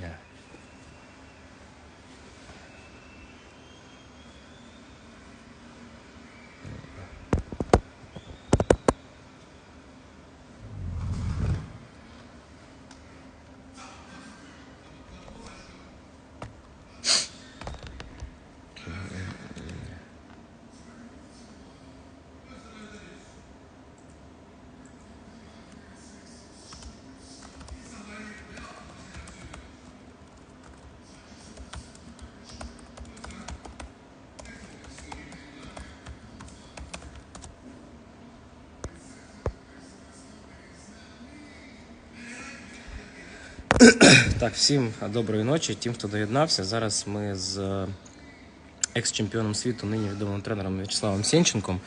Yeah. Так, всім доброї ночі. Тим, хто доєднався. Зараз ми з е, екс-чемпіоном світу, нині відомим тренером В'ячеславом Сенченком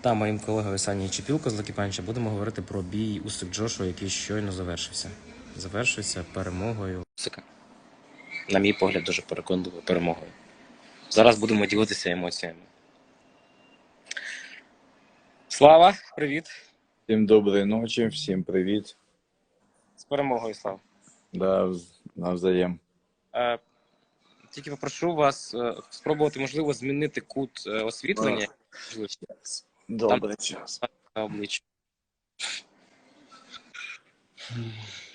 та моїм колегою Санією Чепілко з Лакіпанча будемо говорити про бій Усик Джошуа, який щойно завершився. Завершився перемогою Усика. На мій погляд, дуже переконливою перемогою. Зараз будемо ділитися емоціями. Слава, привіт! Всім доброї ночі, всім привіт. З перемогою, Слава! Да, навзаєм. Е, Тільки попрошу вас е, спробувати, можливо, змінити кут е, освітлення можливо, Добре, час. на обличчя.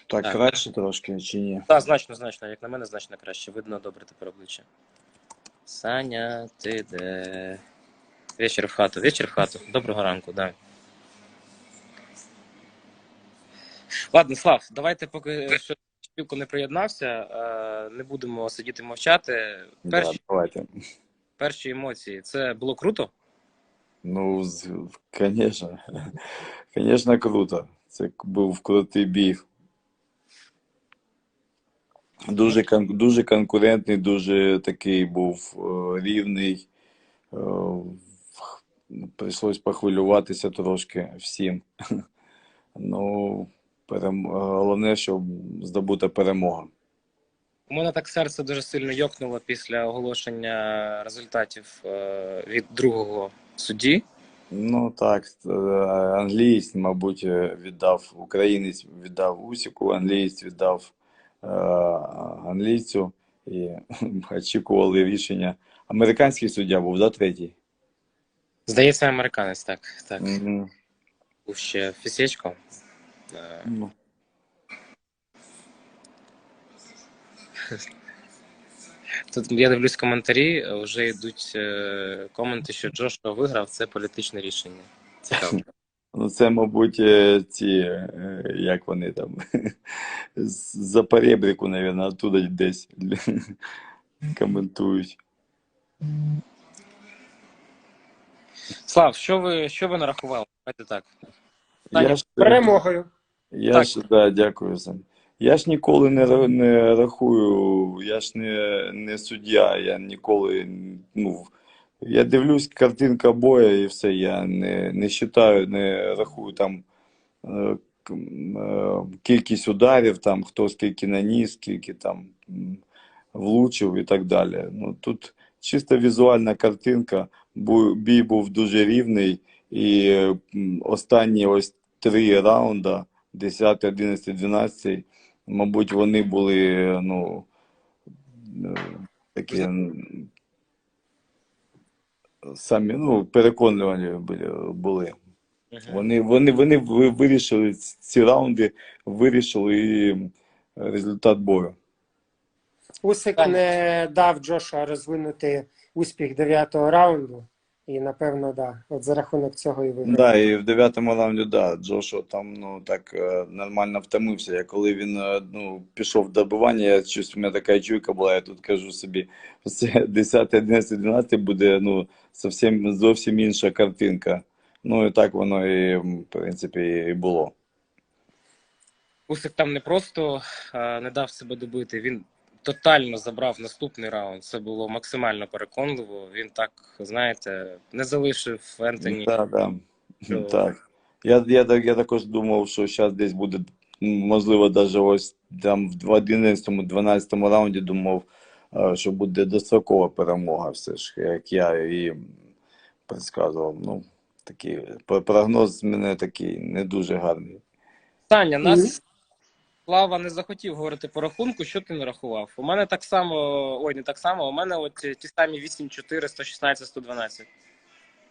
Так, Так. краще трошки чи ні? Так, значно, значно. Як на мене, значно краще. Видно добре тепер обличчя. Саня, ти де? Вечір в хату, вечір в хату. Доброго ранку, да. Ладно, Слав, давайте поки що спілку не приєднався, е, не будемо сидіти мовчати. Да, Перші, давайте. перші емоції. Це було круто? Ну, звісно. Звісно, круто. Це був крутий бій. Дуже, дуже конкурентний, дуже такий був е, рівний. Е, Прийшлось похвилюватися трошки всім. Ну, перем... головне, щоб здобута перемога. У мене так серце дуже сильно йокнуло після оголошення результатів е, від другого судді. Ну так, е, англієць, мабуть, е, віддав, українець віддав Усіку, англієць віддав е, англійцю і очікували рішення. Американський суддя був, да, третій? Здається, американець, так. так. Мгм. Був ще Фісечко. Е, Ну, Тут я дивлюсь коментарі, вже йдуть е, коменти, що Джошуа виграв, це політичне рішення. Цікаво. Ну, це, мабуть, е, ці, е, як вони там, з-за перебріку, мабуть, оттуда десь коментують. Слав, що ви, що ви нарахували? Давайте так. Я ж, Перемогою. Я Так. ж да, дякую Сань. Я ж ніколи не, не рахую, я ж не, не суддя, я ніколи, ну, я дивлюсь картинка боя і все, я не, не считаю, не рахую там е, е, кількість ударів, там, хто скільки наніс, скільки там влучив і так далі. Ну, тут чисто візуальна картинка, бій був дуже рівний, і останні ось три раунда, 10, 11, 12, мабуть, вони були, ну, е, такі самі, ну, переконливі були-. Вони, вони, вони вирішили ці раунди, вирішили і результат бою. Усик не дав Джоша розвинути успіх дев'ятого раунду. І, напевно, да. От за рахунок цього і виграв. Да, і в дев'ятому раунді, да, Джошуа там ну так е, нормально втомився. Я коли він е, ну, пішов в добивання, я щось у мене така чуйка була, я тут кажу собі, це 10, 11, 12 буде ну, зовсім, зовсім інша картинка. Ну і так воно і, в принципі, і було. Усик там не просто е, не дав себе добити, він тотально забрав наступний раунд. Це було максимально переконливо. Він так, знаєте, не залишив Ентоні. Так, да. що- Так. Я, я, я також думав, що зараз десь буде, можливо, навіть ось там в 11-12 раунді думав, е, що буде дострокова перемога, все ж, як я і предсказував. Ну, такий, прогноз мене такий не дуже гарний. Саня, нас Слава не захотів говорити по рахунку, що ти не рахував. У мене так само, ой, не так само, у мене от ті самі 8-4, 116, 112.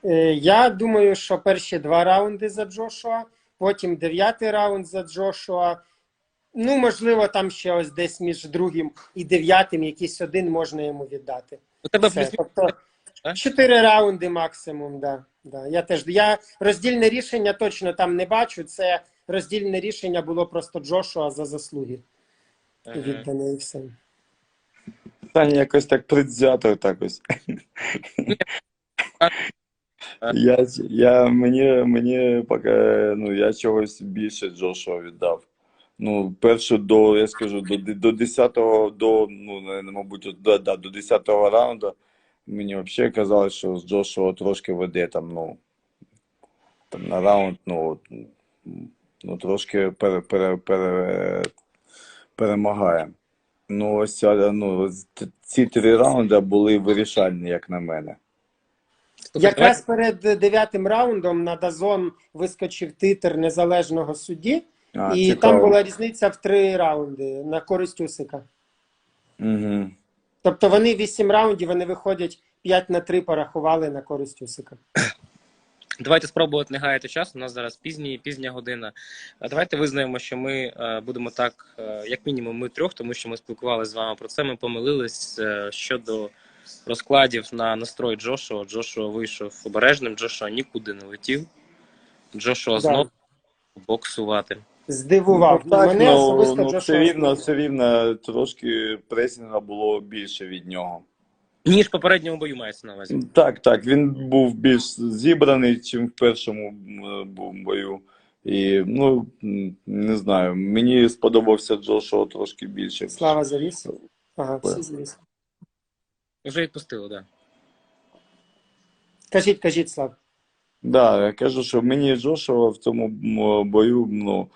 Е, Я думаю, що перші два раунди за Джошуа, потім дев'ятий раунд за Джошуа. Ну, можливо, там ще ось десь між другим і дев'ятим якийсь один можна йому віддати. У тебе Все. Тобто чотири раунди максимум, да. Да. Я теж я роздільне рішення точно там не бачу. Це роздільне рішення було просто Джошуа за заслуги віддане і все. Таня якось так предвзято так ось. Я, я, мені, мені поки, ну, я чогось більше Джошуа віддав. Ну, першу до, я скажу, до, до 10-го, до, ну, мабуть, от, да, да, до 10-го раунду мені взагалі казалось, що з Джошуа трошки веде там, ну, там на раунд, ну, ну трошки пере, пере, пере, перемагає. Ну, ось ця, ну, ці три раунди були вирішальні, як на мене. Якраз перед дев'ятим раундом на Дазон вискочив титр незалежного судді, А, і цікаво. там була різниця в три раунди на користь Усика. Угу. Тобто вони вісім раундів, вони виходять 5 на 3 порахували на користь Усика. Давайте спробувати не гаяти час. У нас зараз пізні, пізня година. Давайте визнаємо, що ми е, будемо так, е, як мінімум, ми трьох, тому що ми спілкувалися з вами про це. Ми помилились е, щодо розкладів на настрой Джошуа. Джошуа вийшов обережним, Джошуа нікуди не летів. Джошуа Да. знову боксувати. Здивував. Ну, так, Мене ну, особисто ну, Джошуа все рівно, все рівно трошки пресінга було більше від нього. Ніж в попередньому бою мається на увазі. Так, так, він був більш зібраний, чим в першому бою. І, ну, не знаю, мені сподобався Джошуа трошки більше. Слава завіс. Ага, всі завіс. Вже відпустили, так. Да. Кажіть, кажіть, Слав. Да, я кажу, що мені Джошуа в цьому бою ну,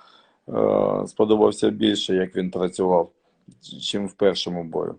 е, сподобався більше, як він працював, чим в першому бою.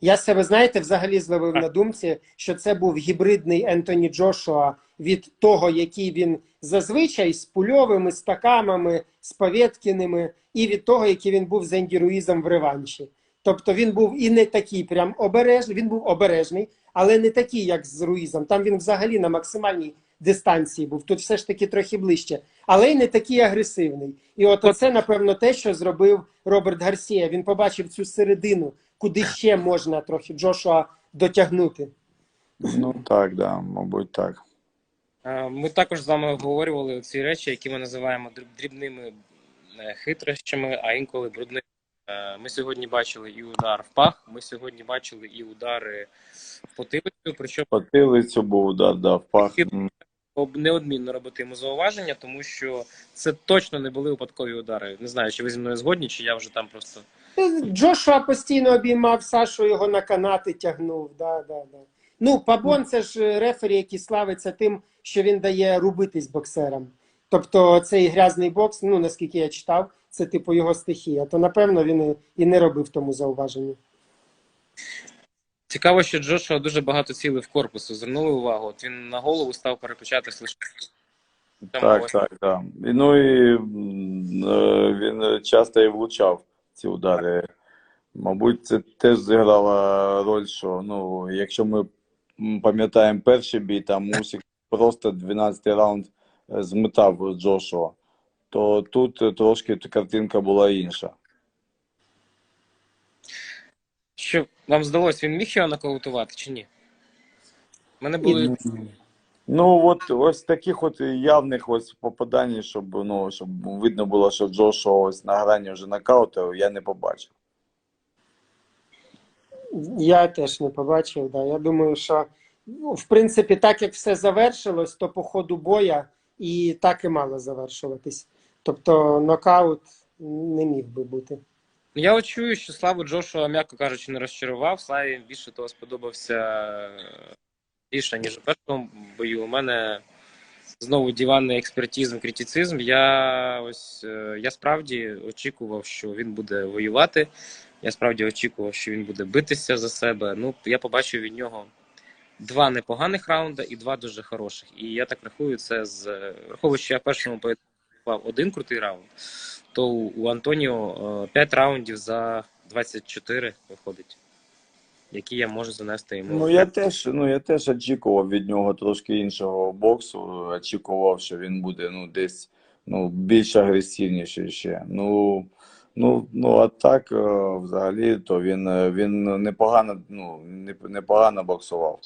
Я себе, знаєте, взагалі зловив на думці, що це був гібридний Ентоні Джошуа від того, який він зазвичай з пульовими, з такамами, з Павєткіними, і від того, який він був з Енді Руїзом в реванші. Тобто він був і не такий прям обережний, він був обережний, але не такий, як з Руїзом. Там він взагалі на максимальній дистанції був. Тут все ж таки трохи ближче, але й не такий агресивний. І от це, напевно, те, що зробив Роберт Гарсія. Він побачив цю середину, куди ще можна трохи Джошуа дотягнути. Ну так, да, мабуть, так. Ми також з вами обговорювали ці речі, які ми називаємо дрібними е, хитрощами, а інколи брудними. Е, Ми сьогодні бачили і удар в пах, ми сьогодні бачили і удари в потилицю, причому Потилицю був удар, да, в пах. Неодмінно робити йому зауваження, тому що це точно не були випадкові удари. Не знаю, чи ви зі мною згодні, чи я вже там просто. Джошуа постійно обіймав Сашу, його на канати тягнув. Да, да, да. Ну, Пабон це ж рефері, який славиться тим, що він дає рубитись боксерам. Тобто цей грязний бокс, ну наскільки я читав, це типу його стихія. То напевно він і- не робив тому зауваження. Цікаво, що Джошуа дуже багато цілив в корпусу. Звернули увагу. От він на голову став переключатись лише. Так, так, так. І, ну і м, е, він часто і влучав ці удари. Мабуть, це теж зіграла роль, що ну, якщо ми пам'ятаємо перший бій, там Усік просто 12-й раунд е, зметав Джошуа, то тут е, трошки картинка була інша. Що вам здалося, він міг його нокаутувати чи ні? У мене були. Ну, от ось таких от явних ось попадань, щоб ну щоб видно було, що Джошуа ось на грані вже нокауту, я не побачив. Я теж не побачив. Да. Я думаю, що ну, в принципі, так як все завершилось, то по ходу боя і так і мало завершуватись. Тобто нокаут не міг би бути. Я от чую, що Славу Джошуа, м'яко кажучи, не розчарував. Славі більше того сподобався більше, ніж у першому бою. У мене знову диванний експертизм, критицизм. Я ось е, я справді очікував, що він буде воювати. Я справді очікував, що він буде битися за себе. Ну, я побачив від нього два непоганих раунди і два дуже хороших. І я так рахую, це з враховуючи, що я першому поєдинку один крутий раунд, то у, Антоніо 5 раундів за 24 виходить, які я можу занести йому. Ну я теж, ну я теж очікував від нього трошки іншого боксу. Очікував, що він буде ну десь ну більш агресивніший ще. Ну ну ну а так е, взагалі, то він е, він непогано, ну непогано боксував.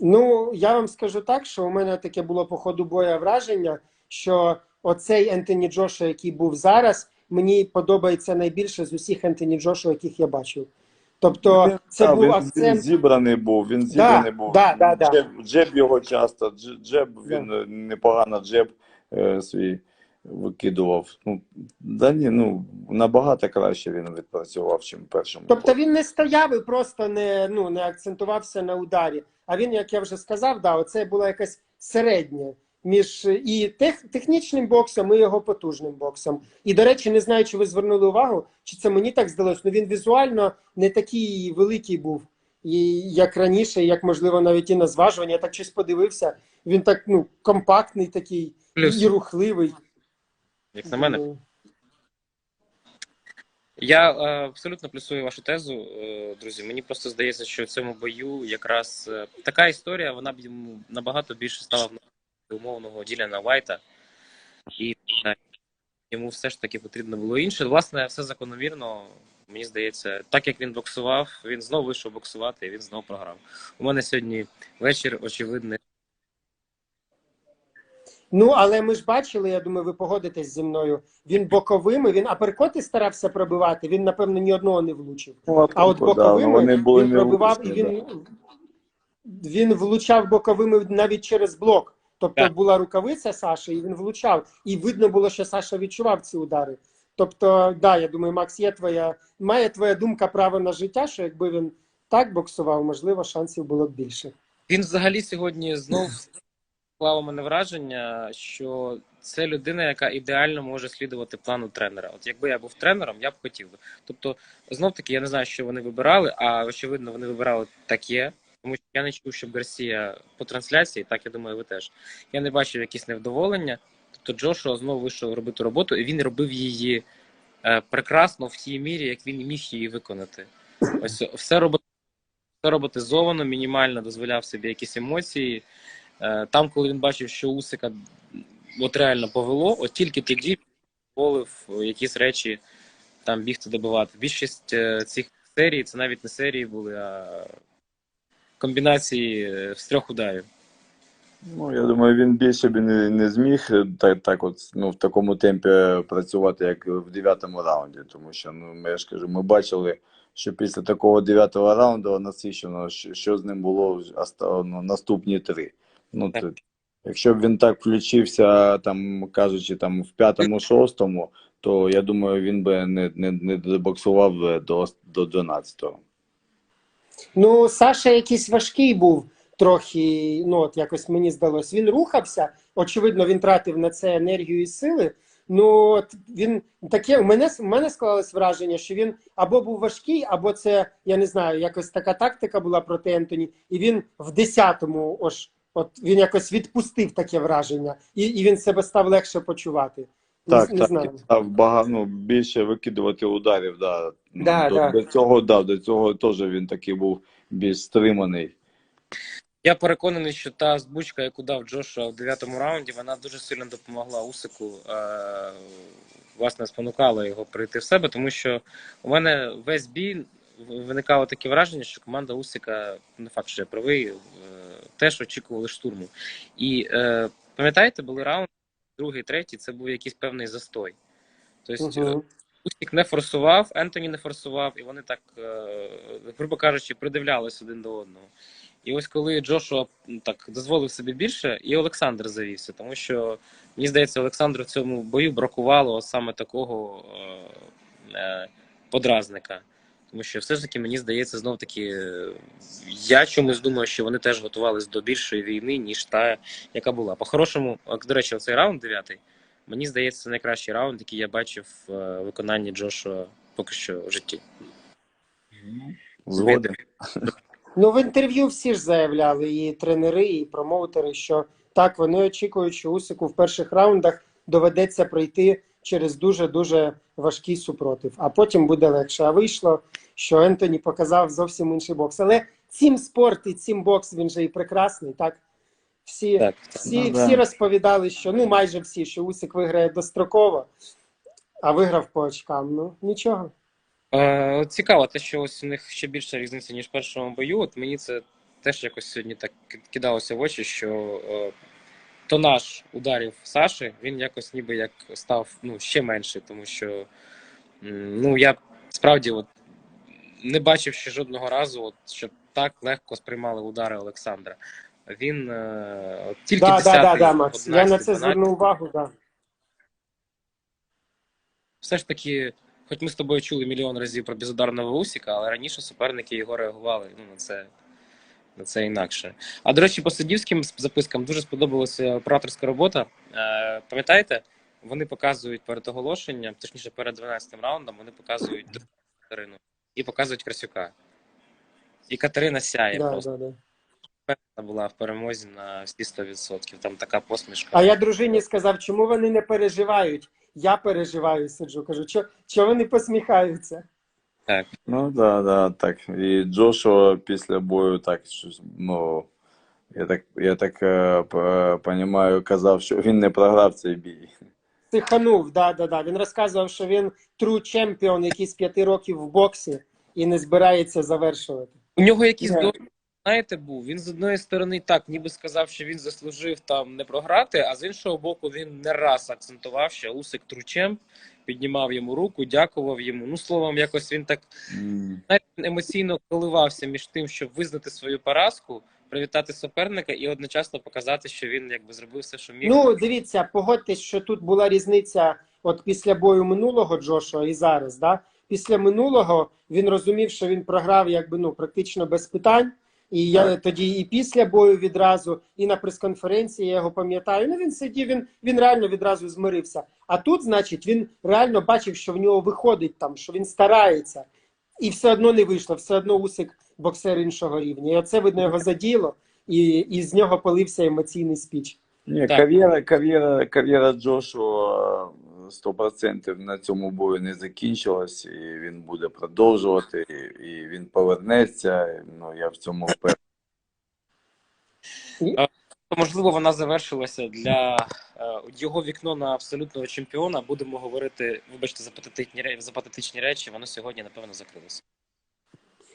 Ну, я вам скажу так, що у мене таке було по ходу боя враження, що оцей Ентоні Джошуа, який був зараз, мені подобається найбільше з усіх Ентоні Джошуа, яких я бачив. Тобто, це Та, був він, акцент. він зібраний був, він зібраний був. да, да, да. Джеб, джеб його часто, дж- джеб, він е, непогано джеб е, свій викидував. Ну, да ні, ну, набагато краще він відпрацював, чим першому. Тобто він не стояв і просто не, ну, не акцентувався на ударі. А він, як я вже сказав, да, оце була якась середня між і тех, технічним боксом, і його потужним боксом. І, до речі, не знаю, чи ви звернули увагу, чи це мені так здалося, але він візуально не такий великий був, і, як раніше, як, можливо, навіть і на зважування. Я так щось подивився. Він так ну, компактний такий Плюс. і рухливий. Як на мене, Ну, Я е, абсолютно плюсую вашу тезу, е, друзі. Мені просто здається, що в цьому бою якраз е, така історія, вона б йому набагато більше стала умовного Діляна Вайта, і е, йому все ж таки потрібно було інше. Власне, все закономірно. Мені здається, так як він боксував, він знову вийшов боксувати, і він знову програв. У мене сьогодні вечір очевидний. Ну, але ми ж бачили, я думаю, ви погодитесь зі мною. Він боковими, він аперкоти старався пробивати, він, напевно, ні одного не влучив. Ну, А от да, боковими вони були він пробивав і він, він влучав боковими навіть через блок. Тобто Так. була рукавиця Саші, і він влучав. І видно було, що Саша відчував ці удари. Тобто, да, я думаю, Макс, є твоя, має твоя думка право на життя, що якби він так боксував, можливо, шансів було б більше. Він взагалі сьогодні знов склав мене враження, що це людина, яка ідеально може слідувати плану тренера. От якби я був тренером, я б хотів би. Тобто, знов таки, я не знаю, що вони вибирали, а очевидно, вони вибирали таке. Тому що я не чув, щоб Гарсія по трансляції, так я думаю, ви теж. Я не бачив якісь невдоволення. Тобто Джошуа знову вийшов робити роботу, і він робив її е, прекрасно в тій мірі, як він міг її виконати. Ось все робити, все роботизовано, мінімально дозволяв собі якісь емоції. Е, Там, коли він бачив, що Усика от реально повело, от тільки тоді дозволив якісь речі там бігти добивати. Більшість е, цих серій це навіть не серії були, а комбінації е, з трьох ударів. Ну, я думаю, він більше б не, не зміг е, так, так от, ну, в такому темпі працювати, як в дев'ятому раунді. Тому що, ну, я ж кажу, ми бачили, що після такого дев'ятого раунду насичено, що, що з ним було ну, наступні три. Ну, то, якщо б він так включився, там, кажучи, там, в п'ятому, шостому, то я думаю, він би не, не, не добоксував до, до 12-го. Ну, Саша якийсь важкий був трохи, ну от якось мені здалось. Він рухався, очевидно, він тратив на це енергію і сили. Ну, от він таке, у мене, у мене склалось враження, що він або був важкий, або це, я не знаю, якось така тактика була проти Ентоні, і він в 10-му, ось, от він якось відпустив таке враження, і, і він себе став легше почувати. Не, Так, не так, і став бага, ну, більше викидувати ударів, да. Ну, Да, до, да. до цього, да, до цього теж він такий був більш стриманий. Я переконаний, що та збучка, яку дав Джошуа в дев'ятому раунді, вона дуже сильно допомогла Усику, е, власне, спонукала його прийти в себе, тому що у мене весь бій виникало таке враження, що команда Усика, не факт, що я правий, е, теж очікували штурму. І е, пам'ятаєте, були раунди, другий, третій, це був якийсь певний застой. Тобто. Усік не форсував, Ентоні не форсував, і вони так, е, грубо кажучи, придивлялись один до одного. І ось коли Джошуа так дозволив собі більше, і Олександр завівся, тому що мені здається, Олександру в цьому бою бракувало саме такого е, е, подразника. Тому що все ж таки мені здається, знов таки, я чомусь думаю, що вони теж готувались до більшої війни, ніж та, яка була. По-хорошому, до речі, оцей раунд дев'ятий, мені здається, це найкращий раунд, який я бачив в е, виконанні Джошуа поки що в житті. Згоден. Ну, в інтерв'ю всі ж заявляли, і тренери, і промоутери, що так, вони очікують, що Усику в перших раундах доведеться пройти через дуже дуже важкий супротив. А потім буде легше. А вийшло, що Ентоні показав зовсім інший бокс. Але цим спорт і цим бокс він же і прекрасний, так? Всі, Так, всі, Ну, да. розповідали, що ну майже всі, що Усик виграє достроково, а виграв по очкам. Ну нічого. Е, цікаво, те, що ось у них ще більша різниця, ніж в першому бою. От мені це теж якось сьогодні так кидалося в очі, що е, тонаж ударів Саші, він якось ніби як став ну, ще менший, тому що ну, я справді от, не бачив ще жодного разу, от, щоб так легко сприймали удари Олександра. Він е, от, тільки Да, да, 10 да, да, Макс. Я на це 12, звернув увагу. Да. все ж таки, хоч ми з тобою чули мільйон разів про безударного Усіка, але раніше суперники його реагували ну, на це. На це інакше. А до речі, по суддівським запискам дуже сподобалася операторська робота. Е, пам'ятаєте, вони показують перед оголошенням, точніше перед 12 раундом, вони показують Катерину і показують Красюка. І Катерина сяє Да, просто. да, да. Була в перемозі на всі 100%. Там така посмішка. А я дружині сказав, чому вони не переживають. Я переживаю, сиджу. Кажу, що вони посміхаються? Ну да, да, так. І Джошуа після бою так щось, ну. Я так, я так е, понімаю, казав, що він не програв цей бій. Психанув, да, да, да. Він розказував, що він тру чемпіон, який з п'яти років в боксі і не збирається завершувати. У нього якийсь Да. досвід, знаєте, був. Він з одної сторони так, ніби сказав, що він заслужив там не програти, а з іншого боку, він не раз акцентував, що Усик тручем, піднімав йому руку, дякував йому. Ну, словом, якось він так знаєте, емоційно коливався між тим, щоб визнати свою поразку, привітати суперника і одночасно показати, що він якби зробив все, що міг. Ну, дивіться, погодьтесь, що тут була різниця от після бою минулого Джошуа і зараз. Да? Після минулого він розумів, що він програв якби ну практично без питань. І я тоді і після бою відразу, і на прес-конференції я його пам'ятаю. Ну він сидів, він, він реально відразу змирився. А тут, значить, він реально бачив, що в нього виходить там, що він старається, і все одно не вийшло, все одно усик боксер іншого рівня. І оце видно його заділо, і, і з нього полився емоційний спіч. Ні, кар'єра, кар'єра, кар'єра Джошуа 100% на цьому бою не закінчилась, і він буде продовжувати, і, і він повернеться. Ну, я в цьому впевнений. Можливо, вона завершилася для е, його вікно на абсолютного чемпіона. Будемо говорити, вибачте, за патетичні, за патетичні речі, воно сьогодні, напевно, закрилося.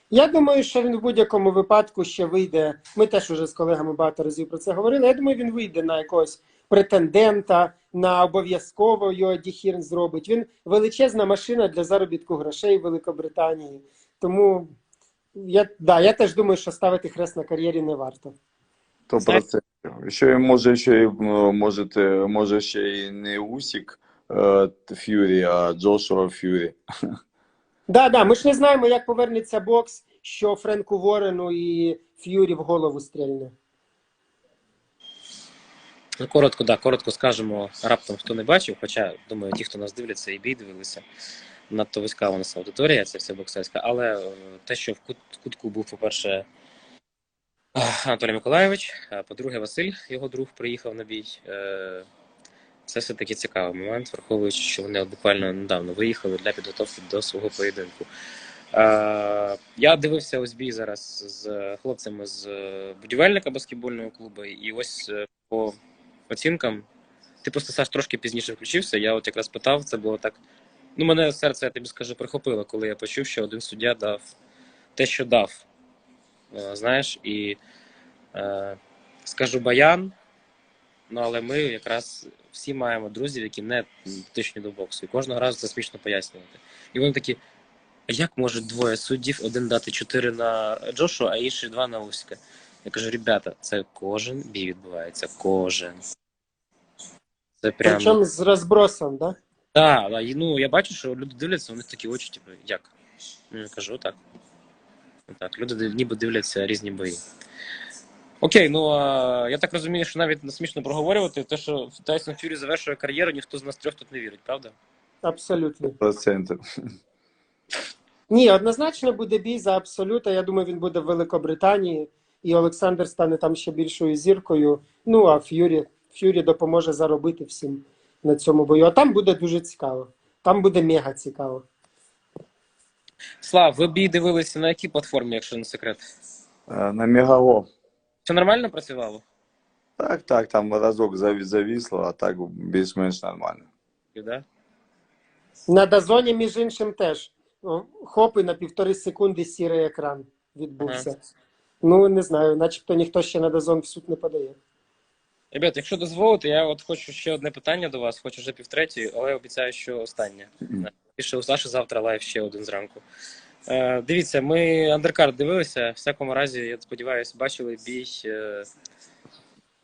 Я думаю, що він в будь-якому випадку ще вийде. Ми теж уже з колегами багато разів про це говорили. Я думаю, він вийде на якогось претендента, на обов'язково його Діхірн зробить. Він величезна машина для заробітку грошей в Великобританії. Тому я, да, я теж думаю, що ставити хрест на кар'єрі не варто. 100%. Що і може, що ну, може ще і не Усік е, Ф'юрі, а Джошуа Ф'юрі. Да, да, ми ж не знаємо, як повернеться бокс, що Френку Ворену і Ф'юрі в голову стрільне. Ну, коротко, да, коротко скажемо раптом, хто не бачив, хоча, думаю, ті, хто нас дивляться, і бій дивилися. Надто вузька у нас аудиторія, це все боксерська. Але е, те, що в кутку був, по-перше, Анатолій Миколайович, а по-друге, Василь, його друг, приїхав на бій. Е, Це все-таки цікавий момент, враховуючи, що вони буквально недавно виїхали для підготовки до свого поєдинку. Е, Я дивився ось бій зараз з хлопцями з будівельника баскетбольного клубу, і ось по оцінкам. Ти просто Саш трошки пізніше включився. Я от якраз питав, це було так. Ну, мене серце, я тобі скажу, прихопило, коли я почув, що один суддя дав те, що дав. Е, Знаєш, і е, скажу баян, ну але ми якраз всі маємо друзів, які не дотичні до боксу. І кожного разу це смішно пояснювати. І вони такі: а як можуть двоє суддів один дати 4 на Джошу, а інший 2 на Усіка? Я кажу, ребята, це кожен бій відбувається. Кожен. Це прям. Причому з розбросом, да? Так, да, ну я бачу, що люди дивляться, у них такі очі, типу, як? Ну, я кажу, так. Так, люди ніби дивляться різні бої. Окей, ну а, я так розумію, що навіть не смішно проговорювати, те, що Тайсон Фюрі завершує кар'єру, ніхто з нас трьох тут не вірить, правда? Абсолютно. 100%. Ні, однозначно буде бій за абсолюта. Я думаю, він буде в Великобританії, і Олександр стане там ще більшою зіркою. Ну а Ф'юрі, Ф'юрі допоможе заробити всім на цьому бою. А там буде дуже цікаво. Там буде мега цікаво. Слав, ви бій дивилися на якій платформі, якщо не секрет? Е, На Мегаго. Все нормально працювало? Так, так, там разок заві- завісло, а так більш-менш нормально. Да? На Дазоні, між іншим, теж. О, Хоп, і на півтори секунди сірий екран відбувся. Ну, не знаю, начебто ніхто ще на Дазон в суд не подає. Ребят, якщо дозволите, я от хочу ще одне питання до вас, хочу вже півтретій, але обіцяю, що останнє. Пише у Саші завтра лайв ще один зранку. Е, дивіться, ми андеркард дивилися. В всякому разі, я сподіваюся, бачили бій е,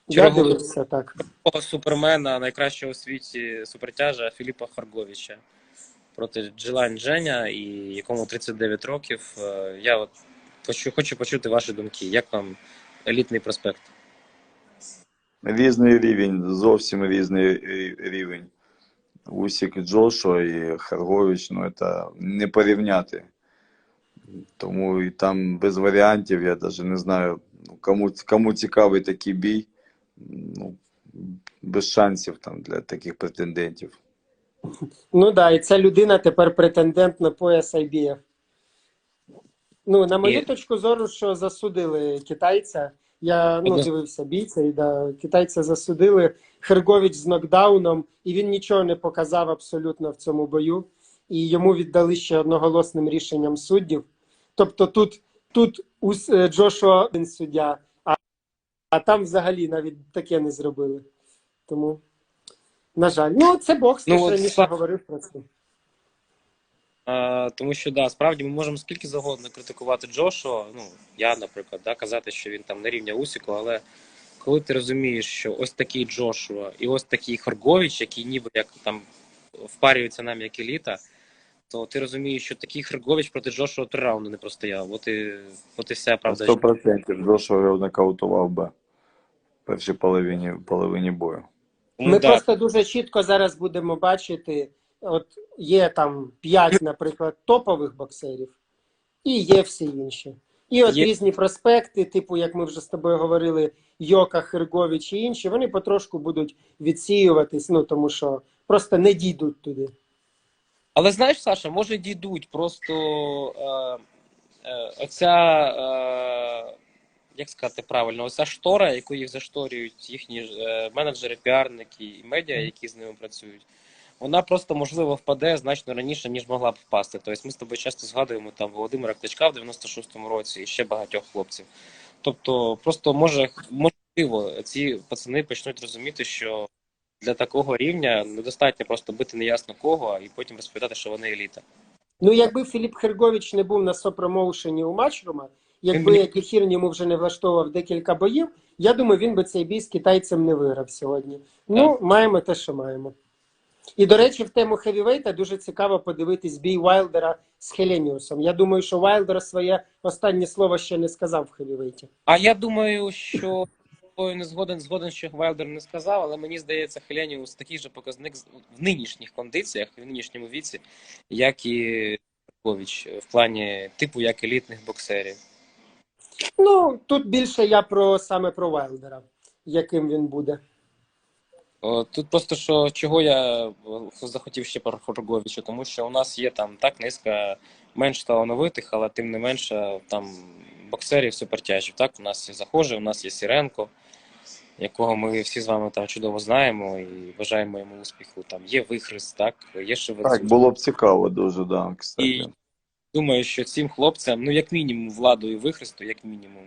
Я чергового дивився так. супермена, найкращого у світі супертяжа Філіпа Харговича проти Джилайн Женя, і якому 39 років. Е, я от хочу, хочу почути ваші думки. Як вам елітний проспект? Різний рівень, зовсім різний рівень. Усік Джошуа і Харгович, ну це не порівняти. Тому і там без варіантів, я навіть не знаю, ну, кому, кому цікавий такий бій, ну, без шансів там для таких претендентів. Ну да, і ця людина тепер претендент на пояс IBF. Ну, на мою І- точку зору, що засудили китайця. Я ну, дивився бійця, і да, китайця засудили. Хергович з нокдауном, і він нічого не показав абсолютно в цьому бою. І йому віддали ще одноголосним рішенням суддів. Тобто тут, тут е, Джошуа один суддя, а, а там взагалі навіть таке не зробили. Тому, на жаль, ну це бокс, Ну, от раніше Слав- говорив про це. А, тому що да, справді ми можемо скільки завгодно критикувати Джошуа. Ну я, наприклад, да, казати, що він там на рівня Усіку, але коли ти розумієш, що ось такий Джошуа і ось такий Хоргович, який ніби як там впарюється нам як еліта, то ти розумієш, що такий Хергович проти Джошуа три раунди не простояв. От і, от і вся правда. Сто процентів Джошуа його нокаутував би в першій половині, половині бою. Ми да, просто дуже чітко зараз будемо бачити. От є там п'ять, наприклад, топових боксерів, і є всі інші. І от Є- різні проспекти, типу, як ми вже з тобою говорили, Йока, Хергович і інші, вони потрошку будуть відсіюватись, ну тому що просто не дійдуть туди. Але знаєш, Саша, може дійдуть просто е, е, оця, е, як сказати правильно, оця штора, яку їх зашторюють їхні е, менеджери, піарники і медіа, які з ними працюють, вона просто можливо впаде значно раніше, ніж могла б впасти. Тобто ми з тобою часто згадуємо там Володимира Кличка в 96-му році і ще багатьох хлопців. Тобто, просто може можливо, ці пацани почнуть розуміти, що для такого рівня недостатньо просто бити неясно кого, і потім розповідати, що вони еліта. Ну, якби Філіп Хергович не був на сопромоушені у матчрума, якби Він би- Кефір йому вже не влаштовував декілька боїв, я думаю, він би цей бій з китайцем не виграв сьогодні. Ну, маємо те, що маємо. І, до речі, в тему хевівейта дуже цікаво подивитись бій Вайлдера з Хеленіусом. Я думаю, що Вайлдер своє останнє слово ще не сказав в хевівейті. А я думаю, що не згоден, згоден, що Вайлдер не сказав, але мені здається, Хеленіус такий же показник в нинішніх кондиціях, в нинішньому віці, як і Ковіч, в плані типу як елітних боксерів. Ну, тут більше я про саме про Вайлдера, яким він буде. Тут просто що чого я е, захотів ще про Хорговича, тому що у нас є там так низка менш талановитих, але тим не менше там боксерів супертяжів. Так, у нас є Захожий, у нас є Сіренко, якого ми всі з вами там чудово знаємо і бажаємо йому успіху. Там є Вихрест, так, є Шевецюк. Так, було б цікаво дуже, да, кстати. І думаю, що цим хлопцям, ну як мінімум, владу і вихресту, як мінімум,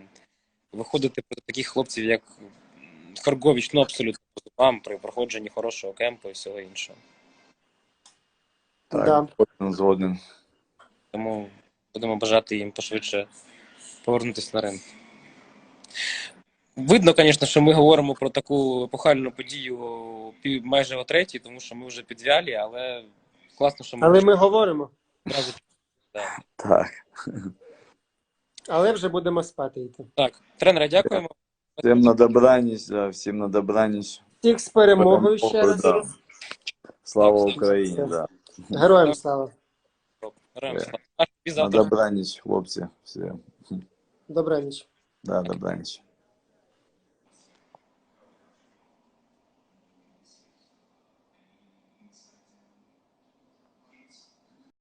виходити проти таких хлопців, як Харгович, ну абсолютно зубам при проходженні хорошого кемпу і всього іншого. Так, Да. згоден, згоден. Тому будемо бажати їм пошвидше повернутися на ринок. Видно, звісно, що ми говоримо про таку епохальну подію майже о третій, тому що ми вже підвялі, але класно, що ми Але ми говоримо, одразу. Да. Так. але вже будемо спати йти. Так, тренера, дякуємо. Всім на добраніч, да, всім на добраніч. Всіх з перемогою ще раз. Да. Слава Україні, да. Героям слава. Героям Е. слава. На добраніч, хлопці. Всім. Добраніч. Да, добраніч.